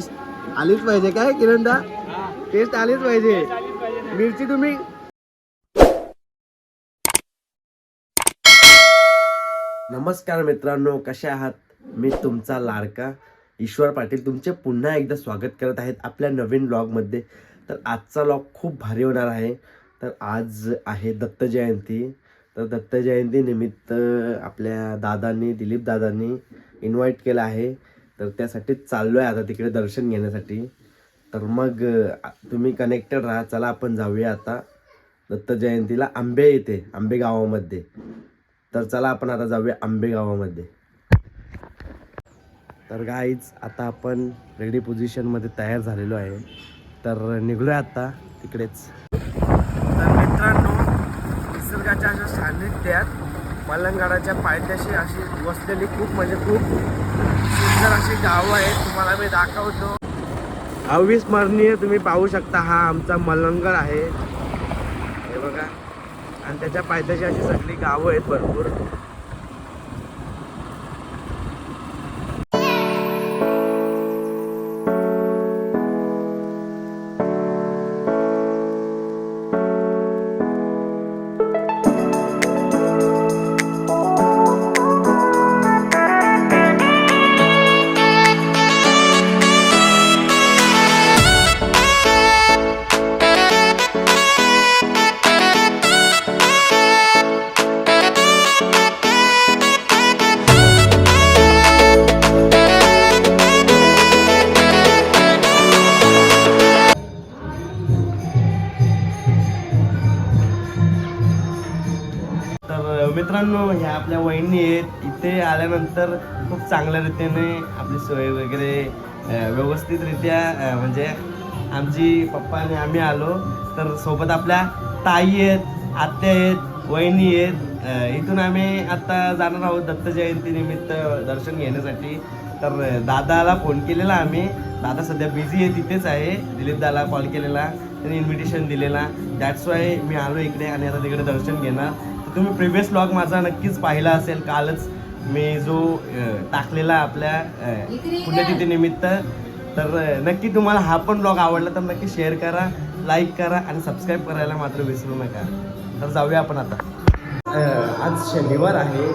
Taste आलीच पाहिजे. काय किरणदा? टेस्ट आलीच पाहिजे. मिरची तुम्ही? नमस्कार मित्रांनो कसे आहात? मी तुमचा लाडका ईश्वर पाटील. तुमचे पुन्हा एकदा स्वागत करत आहेत आपल्या नवीन ब्लॉगमध्ये तर आजचा ब्लॉग खूप भारी होणार आहे. तर आज आहे दत्त जयंती. तर दत्त जयंती निमित्त आपल्या दादांनी दिलीप दादांनी इन्व्हाइट केलं आहे. तर त्यासाठी चाललो आहे आता तिकडे दर्शन घेण्यासाठी. तर मग तुम्ही कनेक्टेड राहा. चला आपण जाऊया आता. दत्त जयंतीला आंबे येते आंबे गावामध्ये. तर चला आपण आता जाऊया आंबे गावामध्ये. तर गाईच आता आपण रेडी पोझिशनमध्ये तयार झालेलो आहे. तर निघलोय आता तिकडेच. तर मित्रांनो निसर्गाच्या अशा सान्निध्यात मलंगाडाच्या पायथ्याशी अशी वसलेली खूप म्हणजे खूप गावं आहेत तुम्हाला मी दाखवतो. अविस्मरणीय तुम्ही पाहू शकता हा आमचा मलंगड आहे. हे बघा. आणि त्याच्या पायथ्याशी अशी सगळी गावं आहेत भरपूर. आपल्या वहिनी आहेत इथे आल्यानंतर खूप चांगल्या रीतीने आपली सोय वगैरे व्यवस्थितरित्या म्हणजे आमची पप्पा आणि आम्ही आलो. तर सोबत आपल्या ताई आहेत आत्या आहेत वहिनी आहेत. इथून आम्ही आत्ता जाणार आहोत दत्त जयंतीनिमित्त दर्शन घेण्यासाठी. तर दादाला फोन केलेला आम्ही. दादा सध्या बिझी आहे तिथेच आहे. दिलीप दाला कॉल केलेला. त्यांनी इन्व्हिटेशन दिलेला. दॅट्स वाय मी आलो इकडे आणि आता तिकडे दर्शन घेणार. तुम्ही प्रिव्हियस ब्लॉग माझा नक्कीच पाहिला असेल. कालच मी जो टाकलेला आपल्या अ, पुण्यतिथी निमित्त. तर नक्की तुम्हाला हा पण ब्लॉग आवडला तर नक्की शेअर करा लाईक करा आणि सबस्क्राईब करायला मात्र विसरू नका. तर जाऊया आपण आता. आज शनिवार आहे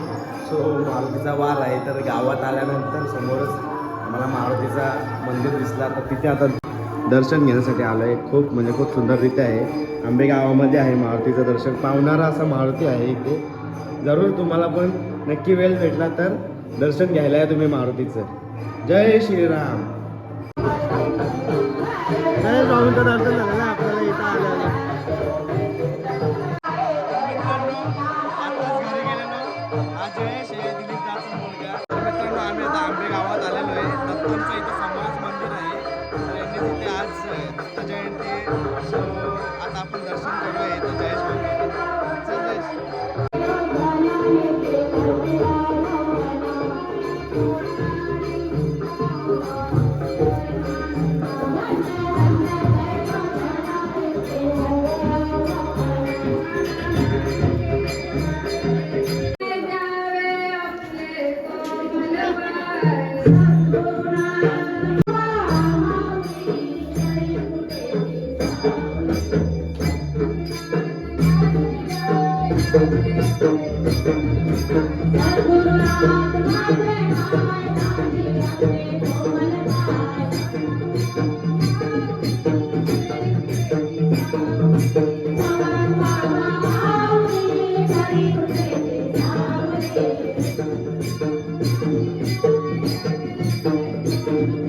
सो मारुतीचा वार आहे. तर गावात आल्यानंतर समोरच आम्हाला मारुतीचा मंदिर दिसला. तर तिथे आता दर्शन घेण्यासाठी आलो आहे खूप म्हणजे खूप सुंदररित्या आहे. आंबे गावामध्ये आहे मारुतीचं दर्शन. पावणारा असा मारुती आहे इथे. जरूर तुम्हाला पण नक्की वेळ भेटला तर दर्शन घ्यायला आहे तुम्ही मारुतीचं. जय श्रीराम. जय स्वामीचं दर्शन झालं आपल्याला इथं आल्याला मित्रांनो आम्ही आता आंबे गावात आलेलो आहे. दत्तांचं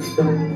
stone.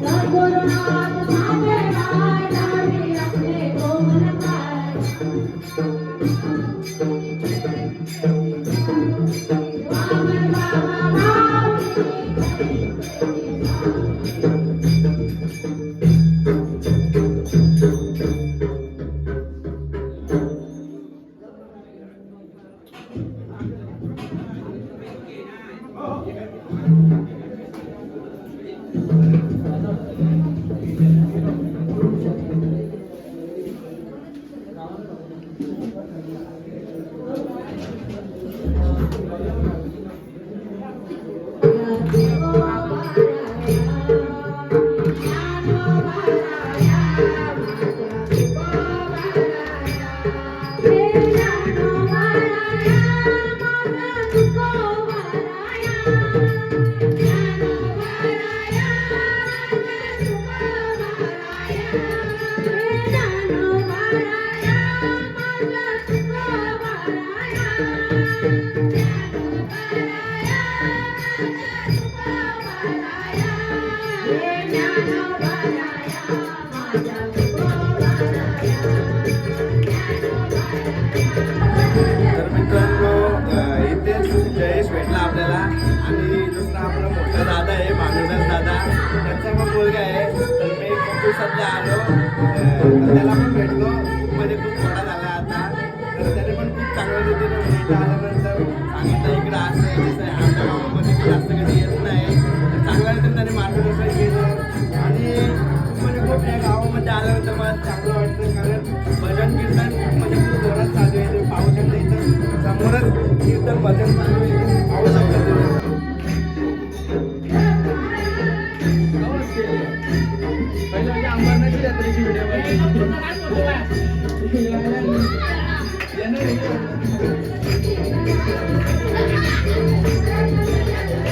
पण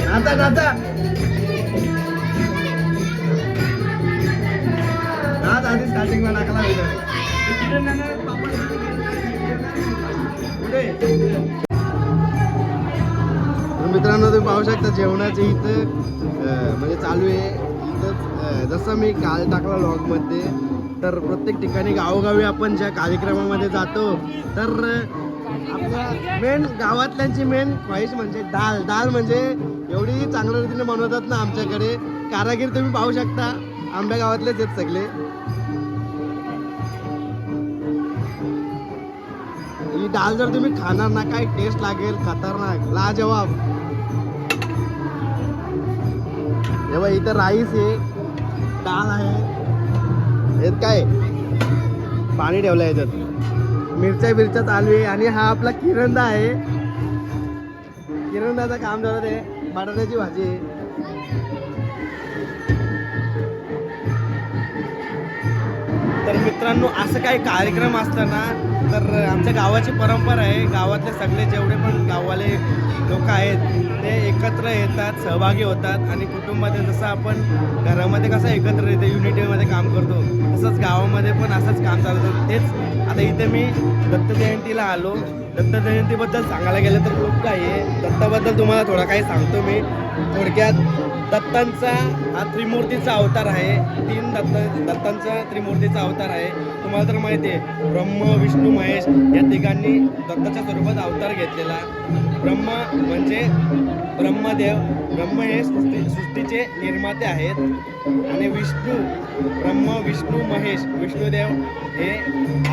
नाता नाता नाच आधी स्टार्टिंगला टाकला मित्रांनो तुम्ही पाहू शकता जेवणाचे इथं म्हणजे चालू आहे. इथं जसं मी काल टाकला लॉगमध्ये तर प्रत्येक ठिकाणी गावोगावी आपण ज्या कार्यक्रमामध्ये जातो तर अं, मेन गावातल्यांची मेन ख्वाहिश म्हणजे दाल. दाल म्हणजे एवढी चांगल्या रीतीने बनवतात ना आमच्याकडे. कारागीर तुम्ही पाहू शकता. आंब्या गावातलेच आहेत सगळे. ही डाळ जर तुम्ही खाणार ना काय टेस्ट लागेल? खतरनाक. लाजवाब. हे बघ इथं राईस आहे. दाल आहे. हे काय? पाणी ठेवलं याच्यात. मिरच्या बिरच्या चालू आहे आणि हा आपला किरणदा आहे. किरणदाचं काम झालं ते बटाट्याची भाजी. आहे तर मित्रांनो असं काही कार्यक्रम असताना तर आमच्या गावाची परंपरा आहे. गावातले सगळे जेवढे पण गाववाले लोक आहेत ते एकत्र येतात सहभागी होतात आणि कुटुंबामध्ये जसं आपण घरामध्ये कसं एकत्र येते युनिटीमध्ये काम करतो तसंच गावामध्ये पण असंच काम चालतं. तेच आता इथे मी दत्त जयंतीला आलो. दत्त जयंतीबद्दल सांगायला गेलं तर खूप काही आहे. दत्ताबद्दल तुम्हाला थोडं काही सांगतो मी. थोडक्यात दत्तांचा हा त्रिमूर्तीचा अवतार आहे. तीन दत्त दत्तांचा त्रिमूर्तीचा अवतार आहे. तुम्हाला तर माहिती आहे ब्रह्म विष्णू महेश या तिघांनी दत्ताच्या स्वरूपात अवतार घेतलेला. ब्रह्म म्हणजे ब्रह्मदेव ब्रह्म हे सृष्टी सृष्टीचे निर्माते आहेत. आणि विष्णू ब्रह्म विष्णू महेश विष्णुदेव हे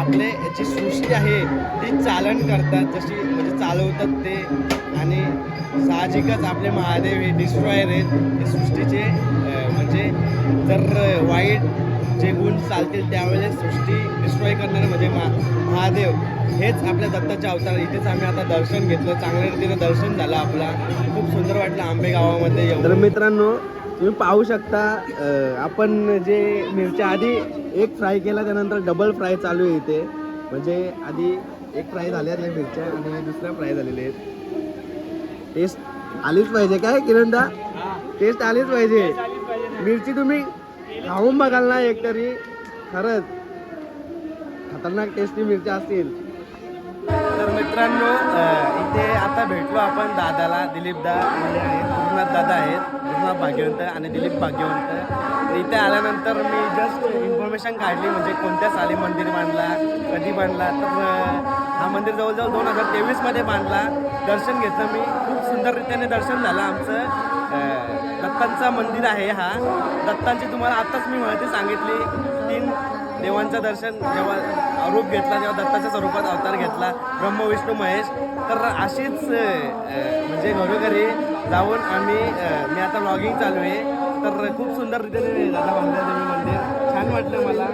आपले याची सृष्टी आहे ती चालन करतात जशी म्हणजे चालवतात ते. आणि साहजिकच आपले महादेव हे डिस्ट्रॉयर आहेत. ते सृष्टीचे म्हणजे जर वाईट जे गुण चालतील त्यावेळेस सृष्टी डिस्ट्रॉय करणारे म्हणजे मा महादेव हेच आपल्या दत्ताचे अवतार. इथेच आम्ही आता दर्शन घेतलं. चांगल्या रीतीने दर्शन झालं आपला. खूप सुंदर वाटलं आंबे गावामध्ये तर मित्रांनो तुम्ही पाहू शकता आपण जे मिरच्या आधी एक फ्राय केला त्यानंतर डबल फ्राय चालू आहे इथे. म्हणजे आधी एक फ्राय झाल्या त्या मिरच्या आणि दुसऱ्या फ्राय झालेल्या आहेत. टेस्ट आलीच पाहिजे काय किरणदा? टेस्ट आलीच पाहिजे. मिरची तुम्ही खाऊन बघाल ना एकतरी खरंच. खतरनाक टेस्टी मिरच्या असतील. तर मित्रांनो इथे आता भेटलो आपण दादाला. दिलीप दा म्हणजे आहेत गुरुनाथ दादा आहेत. गुरुनाथ भाग्यवंत आणि दिलीप भाग्यवंत इथे आल्यानंतर मी जस्ट इन्फॉर्मेशन काढली म्हणजे कोणत्या साली मंदिर बांधला कधी बांधला. तर हा मंदिर जवळजवळ दोन हजार तेवीसमध्ये बांधला. दर्शन घेतलं मी. खूप सुंदररीत्याने दर्शन झालं आमचं. दत्तांचा मंदिर आहे हा. दत्तांची तुम्हाला आत्ताच मी माहिती सांगितली. तीन देवांचं दर्शन जेव्हा रूप घेतला जेव्हा दत्ताच्या स्वरूपात अवतार घेतला. ब्रह्म विष्णू महेश. तर अशीच म्हणजे घरोघरी जाऊन आम्ही मी आता ब्लॉगिंग चालू आहे. तर खूप सुंदर रीतीने दादा बांधलं देवी मंदिर. छान वाटलं मला.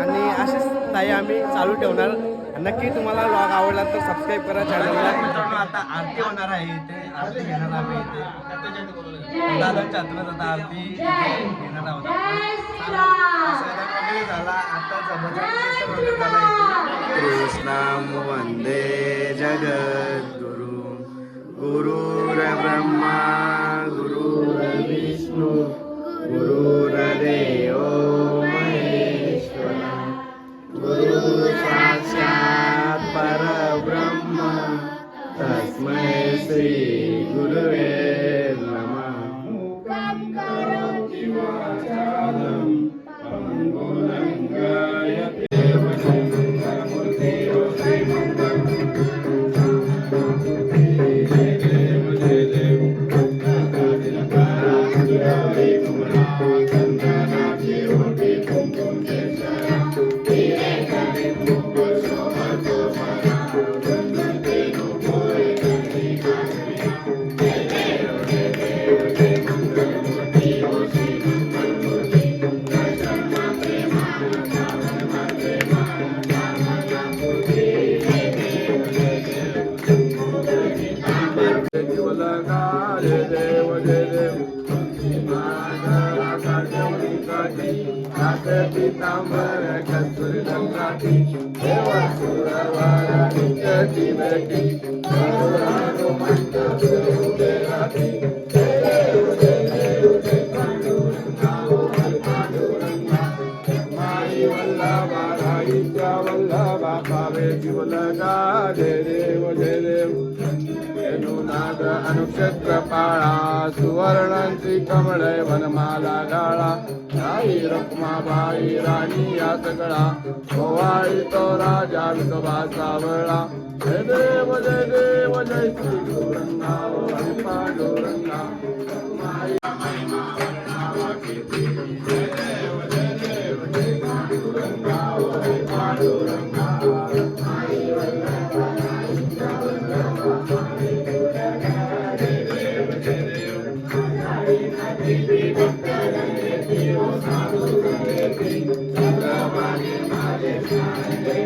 आणि अशीच ताई आम्ही चालू ठेवणार. नक्की तुम्हाला ब्लॉग आवडला तर सबस्क्राईब करा चॅनलला मित्रांनो आता आरती होणार आहे इथे. आरती घेणार आम्ही इथे. दादांच्या हातूनच आता आरती घेणार आहोत. वगैरे झाला. आता भजन वगैरे झाला कृष्णम वंदे जगद्गुरु। गुरुर्ब्रह्मा गुरुर्विष्णू। கத்தூரி நன்றாட்டி தேவாசூரர் வாராட்டி கேட்டி வேட்டி राई रक्मा बाई राणी या सगळा गोवाळी तो राजा विठोबा सावळा जय देव जय देव जय श्री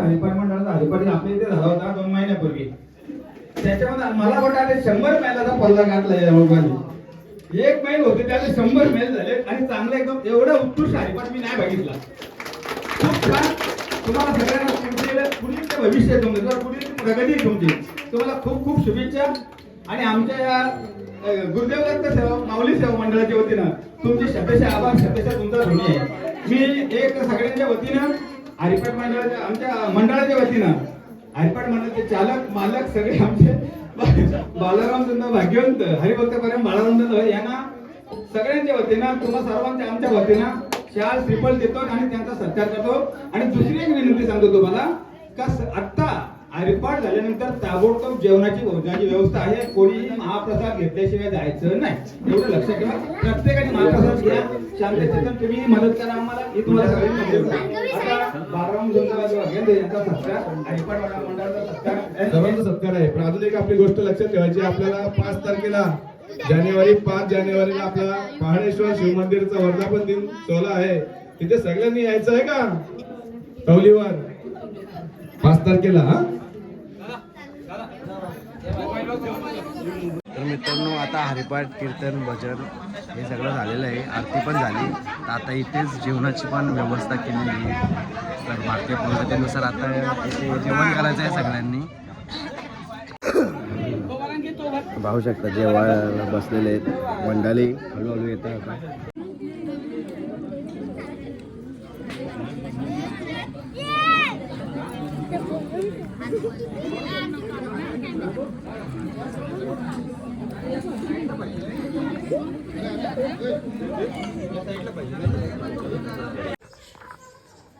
హరిపడి మండలం హరిపడి అప్లైతే చదవదు मला वाटतं शंभर मैलाचा पल्ला घातला या लोकांनी एक मैल होते त्याला शंभर मैल झाले आणि चांगलं एकदम एवढा उत्कृष्ट हरिपाठ मी नाही बघितला. खूप छान. तुम्हाला सगळ्यांना तुमचे पुढील भविष्य तुमचे. किंवा पुढील प्रगती तुमची. तुम्हाला खूप खूप शुभेच्छा. आणि आमच्या या अ, गुरुदेव दत्त सेवा माऊली सेवा मंडळाच्या वतीनं तुमचे शतशे आभार. शतशे तुमचा धोनी आहे. मी एक सगळ्यांच्या वतीनं हरिपाठ मंडळाच्या आमच्या मंडळाच्या वतीनं हरिपाठ मंडळाचे चालक मालक सगळे आमचे बालाराम चंद्र भाग्यवंत हरिभक्त पर्यंत बालाराम चंद्र यांना सगळ्यांच्या वतीनं तुम्हा सर्वांच्या आमच्या वतीनं चार श्रीफळ देतो आणि त्यांचा सत्कार करतो. आणि दुसरी एक विनंती सांगतो तुम्हाला का आत्ता हरिपाठ झाल्यानंतर ताबडतोब जेवणाची भोजनाची व्यवस्था आहे. कोणीही महाप्रसाद घेतल्याशिवाय जायचं नाही. एवढं लक्षात ठेवा. प्रत्येकाने महाप्रसाद घ्या. शांततेतून तुम्ही मदत करा आम्हाला. ही तुम्हाला सगळ्यांना आता बाराम जोंधळा यांचा सत्कार हरिपाठ मंडळाचा सत्कार सर्वांचा सत्कार आहे. पण अजून एक आपली गोष्ट लक्षात ठेवायची आपल्याला पाच तारखेला जानेवारी पाच जानेवारीला आपला पहाडेश्वर शिव मंदिरचा वर्धापन दिन सोहळा आहे. तिथे सगळ्यांनी यायचं आहे का? कौलीवर पाच तारखेला हा? तर मित्रांनो आता हरिपाठ कीर्तन भजन हे सगळं झालेलं आहे. आरती पण झाली. तर आता इथेच जेवणाची पण व्यवस्था केलेली आहे. तर भारतीय पद्धतीनुसार आता इथे जेवण करायचं आहे सगळ्यांनी. पाहू शकता जेवायला बसलेले आहेत. मंडाली हळूहळू येतात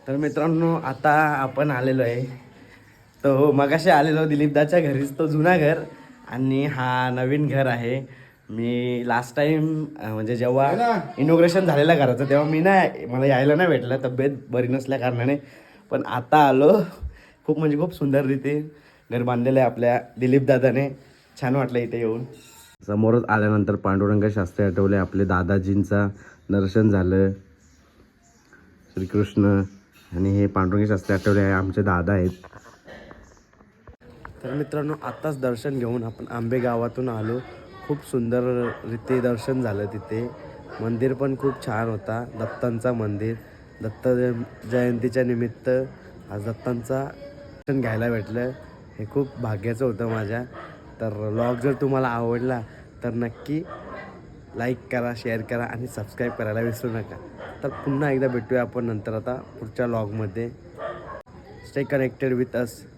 तर मित्रांनो आता आपण आलेलो आहे. तो मगाशी आलेलो दिलीपदाच्या घरीच तो जुना घर. आणि हा नवीन घर आहे. मी लास्ट टाइम म्हणजे जेव्हा इनोग्रेशन झालेलं घराचं तेव्हा मी नाही मला यायला नाही भेटलं तब्येत बरी नसल्या कारणाने. पण आता आलो. खूप म्हणजे खूप सुंदर रीते घर बांधलेलं आहे आपल्या दिलीपदादाने छान वाटलं इथे येऊन. समोरच आल्यानंतर पांडुरंग शास्त्री आठवले आपले दादाजींचा दर्शन झालं. श्रीकृष्ण आणि हे पांडुरंग शास्त्री आठवले आहे आमचे दादा आहेत. तर मित्रांनो आत्ताच दर्शन घेऊन आपण आंबे गावातून आलो. खूप सुंदर रीते दर्शन झालं तिथे. मंदिर पण खूप छान होता दत्तांचा मंदिर. दत्त जय- जयंतीच्या निमित्त आज दत्तांचा दर्शन घ्यायला भेटलं. हे खूप भाग्याचं होतं माझ्या. तर लॉग जर तुम्हाला आवडला तर नक्की लाईक करा शेअर करा आणि सबस्क्राईब करायला विसरू नका. तर पुन्हा एकदा भेटूया आपण नंतर आता पुढच्या लॉगमध्ये स्टे कनेक्टेड विथ अस